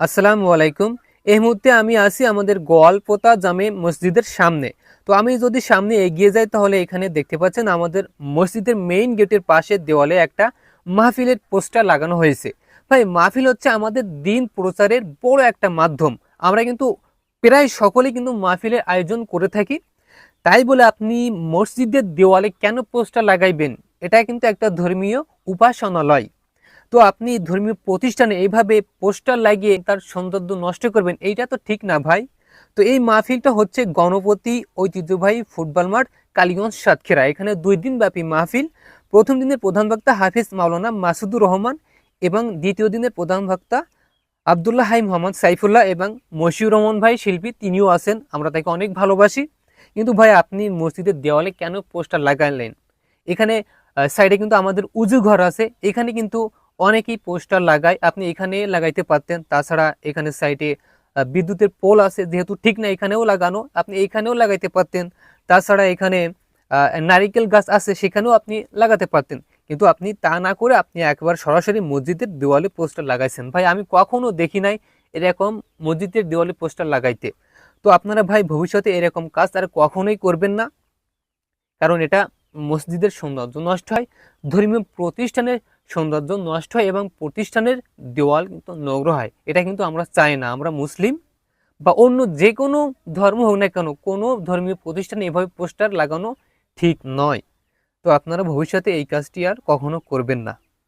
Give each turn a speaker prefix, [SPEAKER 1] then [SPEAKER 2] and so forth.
[SPEAKER 1] আসসালামু আলাইকুম। এই মুহূর্তে আমি আছি আমাদের গোয়ালপোতা জামে মসজিদের সামনে। তো আমি যদি সামনে এগিয়ে যাই তাহলে এখানে দেখতে পাচ্ছেন আমাদের মসজিদের মেইন গেটের পাশে দেওয়ালে একটা মাহফিলের পোস্টার লাগানো হয়েছে। ভাই, মাহফিল হচ্ছে আমাদের দিন প্রচারের বড় একটা মাধ্যম। আমরা কিন্তু প্রায় সকলেই কিন্তু মাহফিলের আয়োজন করে থাকি। তাই বলে আপনি মসজিদের দেওয়ালে কেন পোস্টার লাগাইবেন? এটা কিন্তু একটা ধর্মীয় উপাসনালয়। তো আপনি ধর্মীয় প্রতিষ্ঠানে এইভাবে পোস্টার লাগিয়ে তার সৌন্দর্য নষ্ট করবেন, এইটা তো ঠিক না ভাই। তো এই মাহফিলটা হচ্ছে গণপতি ঐতিহ্যবাহী ফুটবল মাঠ, কালীগঞ্জ সাতক্ষীরা। এখানে দুই দিন ব্যাপী মাহফিল। প্রথম দিনের প্রধান বক্তা হাফিজ মাওলানা মাসুদুর রহমান এবং দ্বিতীয় দিনের প্রধান বক্তা আবদুল্লাহ হাই মোহাম্মদ সাইফুল্লাহ এবং মশিউর রহমান ভাই শিল্পী, তিনিও আছেন। আমরা তাকে অনেক ভালোবাসি। কিন্তু ভাই, আপনি মসজিদের দেওয়ালে কেন পোস্টার লাগালেন? এখানে সাইডে কিন্তু আমাদের উজু ঘর আছে। এখানে কিন্তু অনেকেই পোস্টার লাগায়, আপনি এখানে লাগাইতে পারতেন। তাছাড়া এখানে সাইডে বিদ্যুতের পোল আছে, যেহেতু ঠিক না এখানেও লাগানো, আপনি এখানেও লাগাইতে পারতেন। তাছাড়া এখানে নারিকেল গাছ আছে, সেখানেও আপনি লাগাতে পারতেন। কিন্তু আপনি তা না করে আপনি একবার সরাসরি মসজিদের দেওয়ালে পোস্টার লাগাইছেন। ভাই, আমি কখনো দেখি নাই এরকম মসজিদের দেওয়ালে পোস্টার লাগাইতে। তো আপনারা ভাই, ভবিষ্যতে এরকম কাজ আর কখনোই করবেন না। কারণ এটা মসজিদের সৌন্দর্য নষ্ট হয়। ধর্মীয় প্রতিষ্ঠানের সৌন্দর্য নষ্ট হয় এবং প্রতিষ্ঠানের দেওয়াল কিন্তু নগ্র হয়। এটা কিন্তু আমরা চাই না। আমরা মুসলিম বা অন্য যে কোনো ধর্ম হোক না কেন, কোনো ধর্মীয় প্রতিষ্ঠানে এভাবে পোস্টার লাগানো ঠিক নয়। তো আপনারা ভবিষ্যতে এই কাজটি আর কখনো করবেন না।